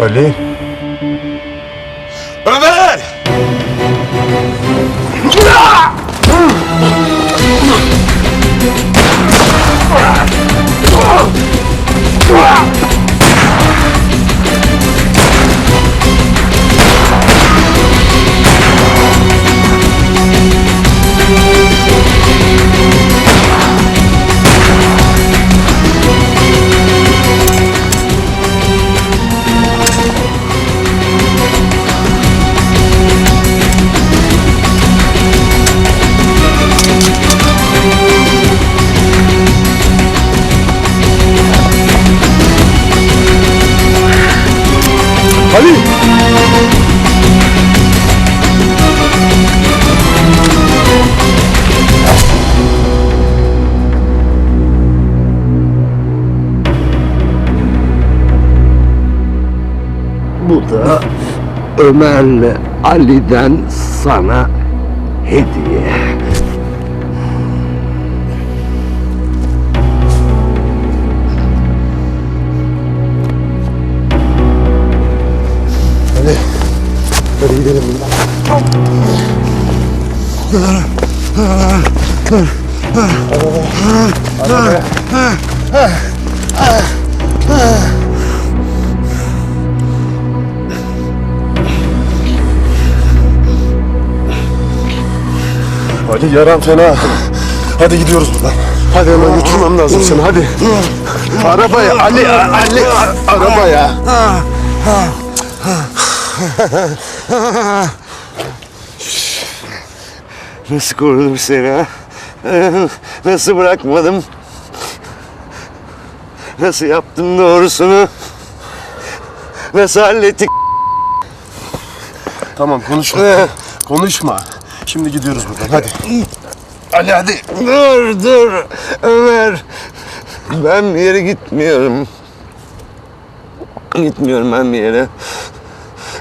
Ali. Ömer! Ali! Bu da Ömer'le Ali'den sana hediye. Ali. Hadi gidelim buradan. Ali yaran fena. Hadi gidiyoruz buradan. Hadi hemen götürmem lazım seni hadi. Arabaya Ali, Ali, arabaya. Nasıl korudum seni ha? Nasıl bırakmadım? Nasıl yaptım doğrusunu? Nasıl hallettik? Tamam konuşma. konuşma. Şimdi gidiyoruz buradan hadi. Ali hadi. Dur dur Ömer. Ben bir yere gitmiyorum. Gitmiyorum ben bir yere.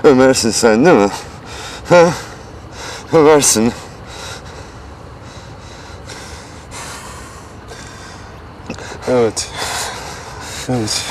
Ömer'sin sen değil mi? Ha? Ömer'sin. Evet. Evet.